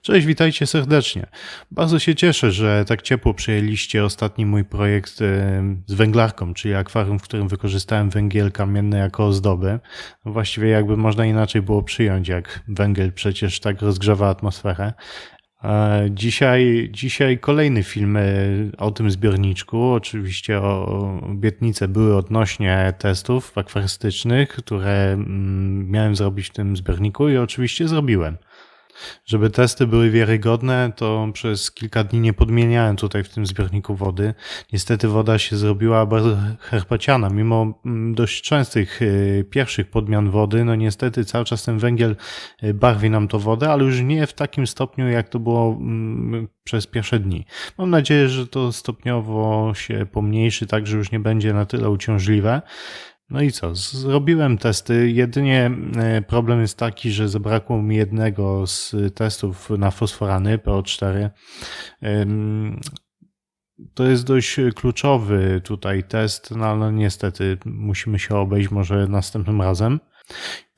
Cześć, witajcie serdecznie. Bardzo się cieszę, że tak ciepło przyjęliście ostatni mój projekt z węglarką, czyli akwarium, w którym wykorzystałem węgiel kamienny jako ozdoby. No Właściwie jakby można inaczej było przyjąć, jak węgiel przecież tak rozgrzewa atmosferę. E, Dzisiaj, dzisiaj kolejny film e, o tym zbiorniczku. Oczywiście obietnice były odnośnie testów akwarystycznych, które mm, miałem zrobić w tym zbiorniku i oczywiście zrobiłem. Żeby testy były wiarygodne, to przez kilka dni nie podmieniałem tutaj w tym zbiorniku wody. Niestety woda się zrobiła bardzo herbaciana, mimo mm, dość częstych y, pierwszych podmian wody. No niestety cały czas ten węgiel y, barwi nam to wodę, ale już nie w takim stopniu, jak to było mm, przez pierwsze dni. Mam nadzieję, że to stopniowo się pomniejszy, tak że już nie będzie na tyle uciążliwe. No i co? Zrobiłem testy. Jedynie e, problem jest taki, że zabrakło mi jednego z testów na fosforany PO4. Ym, To jest dość kluczowy tutaj test, no ale niestety musimy się obejść może następnym razem.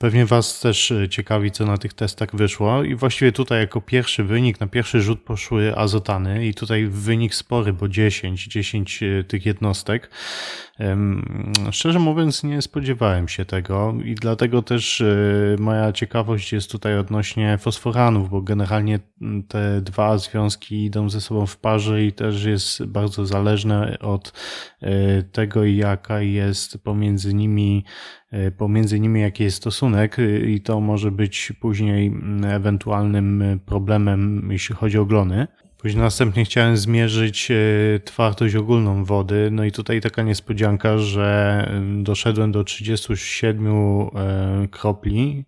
Pewnie Was też e, ciekawi, co na tych testach wyszło. I właściwie tutaj jako pierwszy wynik, na pierwszy rzut poszły azotany i tutaj wynik spory, bo 10, 10 e, tych jednostek. Szczerze mówiąc, nie spodziewałem się tego i dlatego też e, moja ciekawość jest tutaj odnośnie fosforanów, bo generalnie mm, te dwa związki idą ze sobą w parze i też jest bardzo zależne od tego, jaka jest pomiędzy nimi, pomiędzy nimi jaki jest stosunek e, i to może być później mm, ewentualnym e, problemem, jeśli chodzi o glony. Później następnie chciałem zmierzyć e, twardość ogólną wody, no i tutaj taka niespodzianka, że em, doszedłem do 37 e, kropli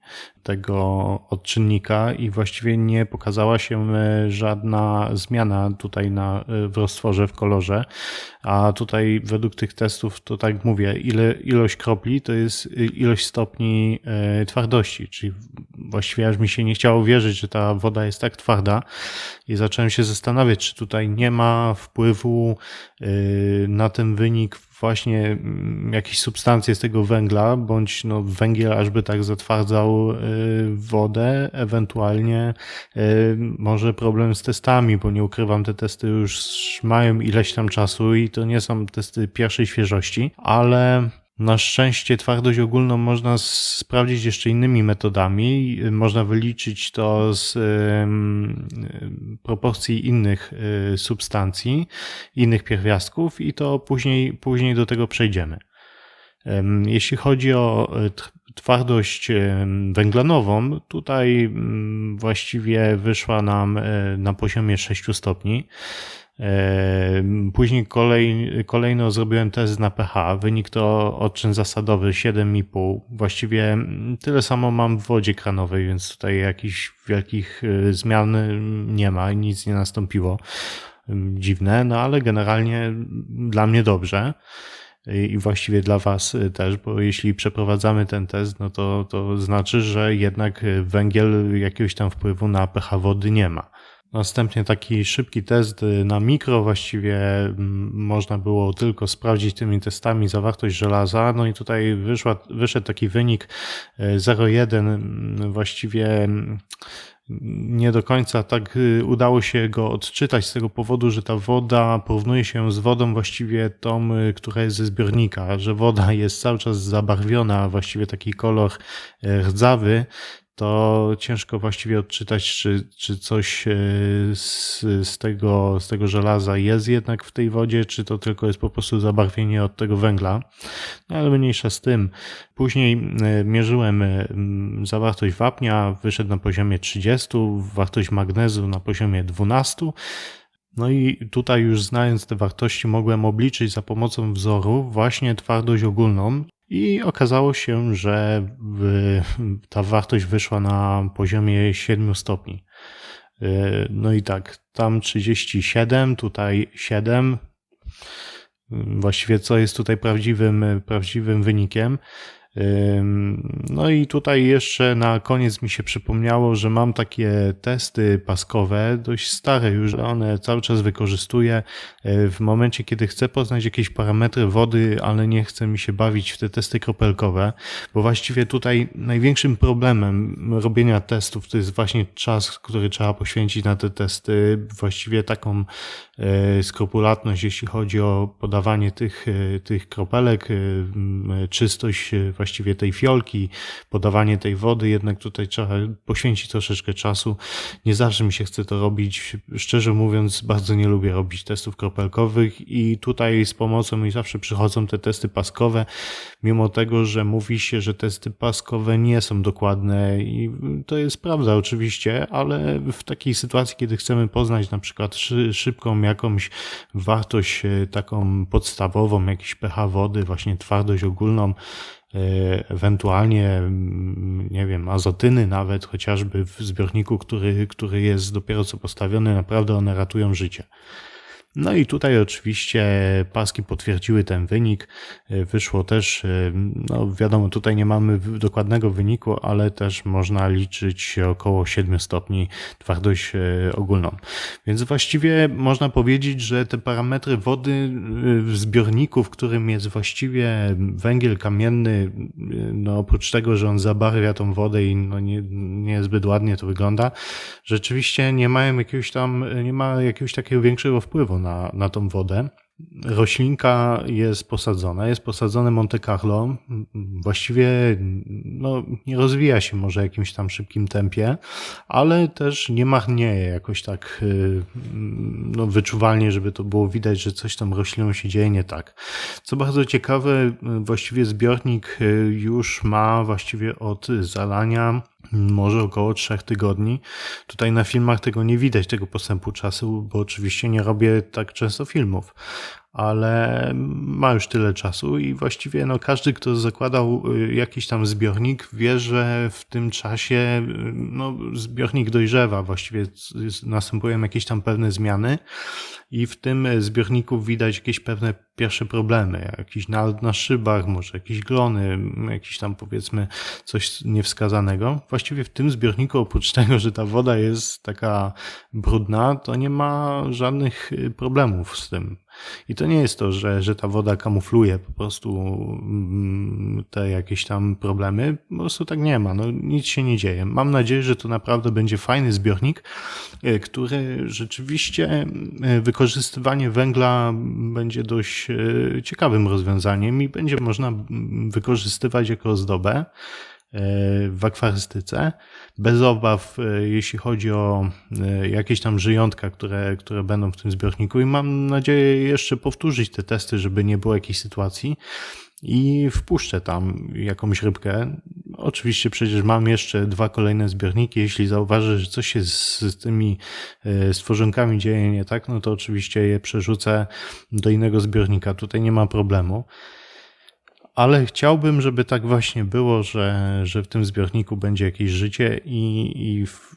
tego odczynnika i właściwie nie pokazała się e, żadna zmiana tutaj na, e, w roztworze, w kolorze, a tutaj według tych testów to tak mówię, ile, ilość kropli to jest e, ilość stopni twardości, czyli właściwie aż mi się nie chciało wierzyć, że ta woda jest tak twarda. I zacząłem się zastanawiać, czy tutaj nie ma wpływu na ten wynik właśnie mm, jakiejś substancji z tego węgla, bądź no, węgiel ażby tak zatwardzał y, wodę, ewentualnie y, może problem z testami, bo nie ukrywam, te testy już mają ileś tam czasu i to nie są testy pierwszej świeżości, ale na szczęście twardość ogólną można sprawdzić jeszcze innymi metodami. Można wyliczyć to z proporcji innych y, substancji, innych pierwiastków i to później, później do tego przejdziemy. Em, Jeśli chodzi o e, twardość węglanową, tutaj mm, właściwie wyszła nam e, na poziomie 6 stopni. Później kolej, kolejno zrobiłem test na pH. Wynik to odczyn zasadowy 7,5. Właściwie mm, tyle samo mam w wodzie kranowej, więc tutaj jakichś wielkich e, zmian mm, nie ma, nic nie nastąpiło. Dziwne, no ale generalnie mm, dla mnie dobrze i i właściwie dla Was y, też, bo jeśli przeprowadzamy ten test, no to, to znaczy, że jednak y, węgiel jakiegoś tam wpływu na pH wody nie ma. Następnie taki szybki test y, na mikro, właściwie mm, można było tylko sprawdzić tymi testami zawartość żelaza. No i tutaj wyszła, wyszedł taki wynik y, 0,1. mm, Właściwie mm, nie do końca tak y, udało się go odczytać z tego powodu, że ta woda porównuje się z wodą właściwie tą, y, która jest ze zbiornika, że woda jest cały czas zabarwiona, właściwie taki kolor y, rdzawy, to ciężko właściwie odczytać, czy, czy coś y, z, z, tego, z tego żelaza jest jednak w tej wodzie, czy to tylko jest po prostu zabarwienie od tego węgla. No, ale mniejsza z tym. Później e, mierzyłem e, zawartość wapnia, wyszedł na poziomie 30, wartość magnezu na poziomie 12. No i tutaj już znając te wartości mogłem obliczyć za pomocą wzoru właśnie twardość ogólną i okazało się, że ta wartość wyszła na poziomie 7 stopni. E, No i tak, tam 37, tutaj 7. Właściwie co jest tutaj prawdziwym, prawdziwym wynikiem. No i tutaj jeszcze na koniec mi się przypomniało, że mam takie testy paskowe, dość stare już, one cały czas wykorzystuję. W momencie, kiedy chcę poznać jakieś parametry wody, ale nie chce mi się bawić w te testy kropelkowe, bo właściwie tutaj największym problemem robienia testów to jest właśnie czas, który trzeba poświęcić na te testy, właściwie taką e, skrupulatność, jeśli chodzi o podawanie tych, e, tych kropelek, czystość właściwie tej fiolki, podawanie tej wody, jednak tutaj trzeba poświęcić troszeczkę czasu. Nie zawsze mi się chce to robić. Szczerze mówiąc, bardzo nie lubię robić testów kropelkowych i tutaj z pomocą mi zawsze przychodzą te testy paskowe, mimo tego, że mówi się, że testy paskowe nie są dokładne i to jest prawda oczywiście, ale w takiej sytuacji, kiedy chcemy poznać na przykład szybką jakąś wartość e, taką podstawową, jakiś pH wody, właśnie twardość ogólną, ewentualnie, mm, nie wiem, azotyny nawet, chociażby w zbiorniku, który, który jest dopiero co postawiony, naprawdę one ratują życie. No i tutaj oczywiście paski potwierdziły ten wynik. Wyszło też, no wiadomo, tutaj nie mamy dokładnego wyniku, ale też można liczyć około 7 stopni twardość e, ogólną. Więc właściwie można powiedzieć, że te parametry wody e, w zbiorniku, w którym jest właściwie węgiel kamienny, e, no oprócz tego, że on zabarwia tą wodę i no nie, nie zbyt ładnie to wygląda, rzeczywiście nie mają jakiegoś tam, nie ma jakiegoś takiego większego wpływu na, na tą wodę. Roślinka jest posadzona, jest posadzone Monte Carlo. Właściwie no, nie rozwija się może jakimś tam szybkim tempie, ale też nie marnieje jakoś tak y, no, wyczuwalnie, żeby to było widać, że coś tam rośliną się dzieje nie tak. Co bardzo ciekawe, właściwie zbiornik y, już ma właściwie od zalania może około trzech tygodni. Tutaj na filmach tego nie widać, tego postępu czasu, bo oczywiście nie robię tak często filmów, ale ma już tyle czasu i właściwie no, każdy, kto zakładał y, jakiś tam zbiornik, wie, że w tym czasie y, no, zbiornik dojrzewa, właściwie następują jakieś tam pewne zmiany i w tym zbiorniku widać jakieś pewne pierwsze problemy, jakiś nalot na szybach, może jakieś glony, jakiś tam powiedzmy coś niewskazanego. Właściwie w tym zbiorniku, oprócz tego, że ta woda jest taka brudna, to nie ma żadnych y, problemów z tym. I to nie jest to, że, że ta woda kamufluje po prostu mm, te jakieś tam problemy. Po prostu tak nie ma. No, nic się nie dzieje. Mam nadzieję, że to naprawdę będzie fajny zbiornik, y, który rzeczywiście y, wykorzystywanie węgla będzie dość E, ciekawym rozwiązaniem i będzie można wykorzystywać jako ozdobę e, w akwarystyce, bez obaw, e, jeśli chodzi o jakieś tam żyjątka, które, które będą w tym zbiorniku i mam nadzieję jeszcze powtórzyć te testy, żeby nie było jakiejś sytuacji i wpuszczę tam jakąś rybkę. Oczywiście przecież mam jeszcze dwa kolejne zbiorniki. Jeśli zauważę, że coś się z, tymi e, stworzonkami dzieje nie tak, no to oczywiście je przerzucę do innego zbiornika. Tutaj nie ma problemu ale chciałbym, żeby tak właśnie było, że, że w tym zbiorniku będzie jakieś życie i, i w,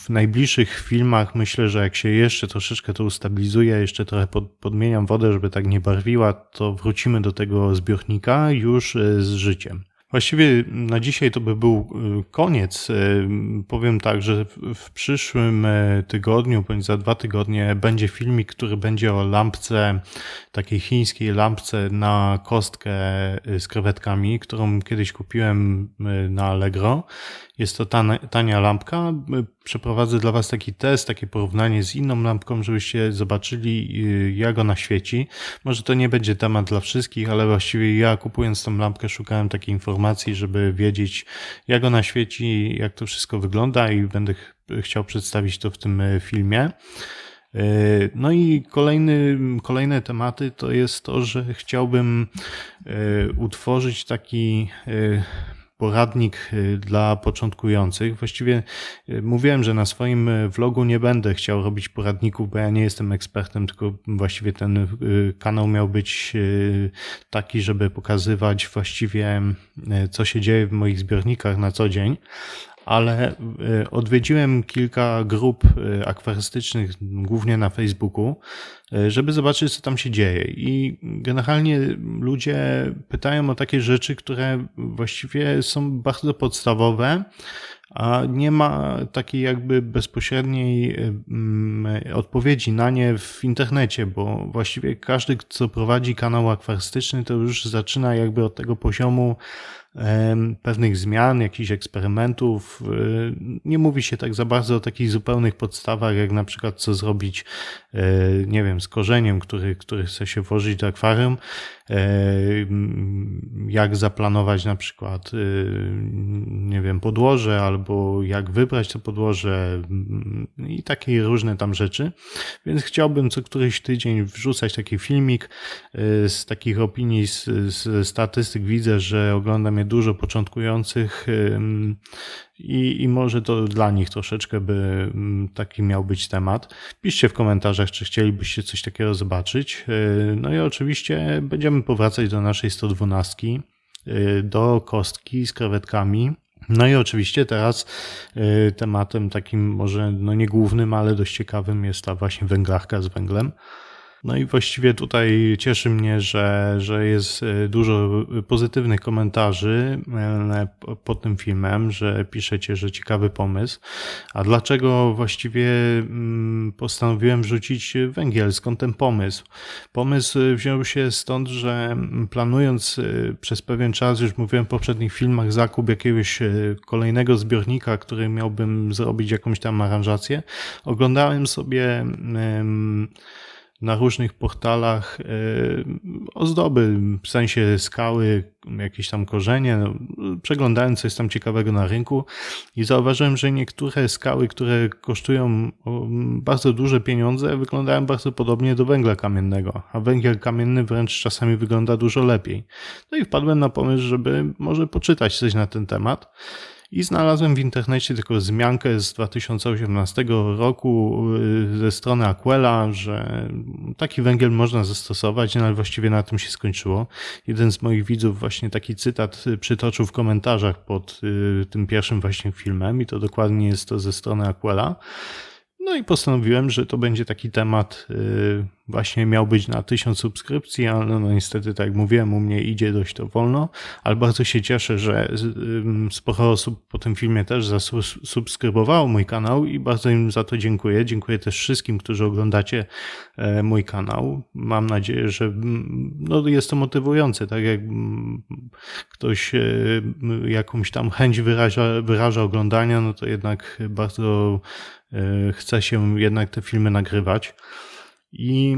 w, najbliższych filmach myślę, że jak się jeszcze troszeczkę to ustabilizuje, jeszcze trochę pod, podmieniam wodę, żeby tak nie barwiła, to wrócimy do tego zbiornika już e, z życiem. Właściwie na dzisiaj to by był y, koniec. Y, powiem tak, że w przyszłym y, tygodniu, bądź za dwa tygodnie będzie filmik, który będzie o lampce, takiej chińskiej lampce na kostkę z krewetkami, którą kiedyś kupiłem na Allegro jest to tania, tania lampka. Przeprowadzę dla Was taki test, takie porównanie z inną lampką, żebyście zobaczyli, y, jak ona świeci. Może to nie będzie temat dla wszystkich, ale właściwie ja kupując tą lampkę szukałem takiej informacji, żeby wiedzieć, jak ona świeci, jak to wszystko wygląda i będę ch chciał przedstawić to w tym y, filmie. Y, no i kolejny, kolejne tematy to jest to, że chciałbym utworzyć taki poradnik y, dla początkujących. Właściwie y, mówiłem, że na swoim y, vlogu nie będę chciał robić poradników, bo ja nie jestem ekspertem, tylko właściwie ten kanał miał być taki, żeby pokazywać właściwie co się dzieje w moich zbiornikach na co dzień ale y, odwiedziłem kilka grup y, akwarystycznych, głównie na Facebooku, y, żeby zobaczyć, co tam się dzieje. I generalnie ludzie pytają o takie rzeczy, które właściwie są bardzo podstawowe, a nie ma takiej jakby bezpośredniej odpowiedzi na nie w internecie, bo właściwie każdy, kto prowadzi kanał akwarystyczny, to już zaczyna jakby od tego poziomu pewnych zmian, jakichś eksperymentów. Y, nie mówi się tak za bardzo o takich zupełnych podstawach, jak na przykład co zrobić, e, nie wiem, z korzeniem, który, który chce się włożyć do akwarium, e, jak zaplanować na przykład, y, nie wiem, podłoże, albo jak wybrać to podłoże i takie różne tam rzeczy. Więc chciałbym co któryś tydzień wrzucać taki filmik y, z takich opinii, z, z statystyk. Widzę, że oglądam je dużo początkujących i, i może to dla nich troszeczkę by taki miał być temat. Piszcie w komentarzach, czy chcielibyście coś takiego zobaczyć. Y, no i oczywiście będziemy powracać do naszej 112, y, do kostki z krewetkami. No i oczywiście teraz y, tematem takim może no nie głównym, ale dość ciekawym jest ta właśnie węglarka z węglem. No i właściwie tutaj cieszy mnie, że, że jest e, dużo pozytywnych komentarzy e, pod tym filmem, że piszecie, że ciekawy pomysł. A dlaczego właściwie mm, postanowiłem wrzucić węgiel? Skąd ten pomysł? Pomysł wziął się stąd, że planując e, przez pewien czas, już mówiłem w poprzednich filmach, zakup jakiegoś kolejnego zbiornika, który miałbym zrobić jakąś tam aranżację, oglądałem sobie na różnych portalach e, ozdoby, w sensie skały, jakieś tam korzenie. No, przeglądałem, co jest tam ciekawego na rynku i zauważyłem, że niektóre skały, które kosztują bardzo duże pieniądze, wyglądają bardzo podobnie do węgla kamiennego, a węgiel kamienny wręcz czasami wygląda dużo lepiej. No i wpadłem na pomysł, żeby może poczytać coś na ten temat. I znalazłem w internecie tylko wzmiankę z 2018 roku y, ze strony Aquela, że taki węgiel można zastosować, no ale właściwie na tym się skończyło. Jeden z moich widzów właśnie taki cytat przytoczył w komentarzach pod y, tym pierwszym właśnie filmem i to dokładnie jest to ze strony Aquela. No i postanowiłem, że to będzie taki temat, y, właśnie miał być na 1000 subskrypcji, ale no niestety, tak jak mówiłem, u mnie idzie dość to wolno, ale bardzo się cieszę, że sporo osób po tym filmie też zasubskrybowało mój kanał i bardzo im za to dziękuję. Dziękuję też wszystkim, którzy oglądacie e, mój kanał. Mam nadzieję, że no, jest to motywujące, tak jak ktoś e, jakąś tam chęć wyraża, wyraża oglądania, no to jednak bardzo e, chce się jednak te filmy nagrywać. I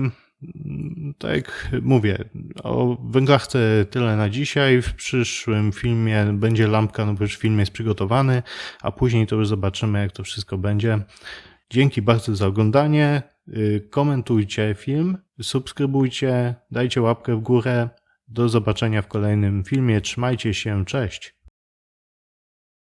tak jak mówię, o węglachce tyle na dzisiaj. W przyszłym filmie będzie lampka, no bo już film jest przygotowany, a później to już zobaczymy, jak to wszystko będzie. Dzięki bardzo za oglądanie. Y, komentujcie film, subskrybujcie, dajcie łapkę w górę. Do zobaczenia w kolejnym filmie. Trzymajcie się, cześć.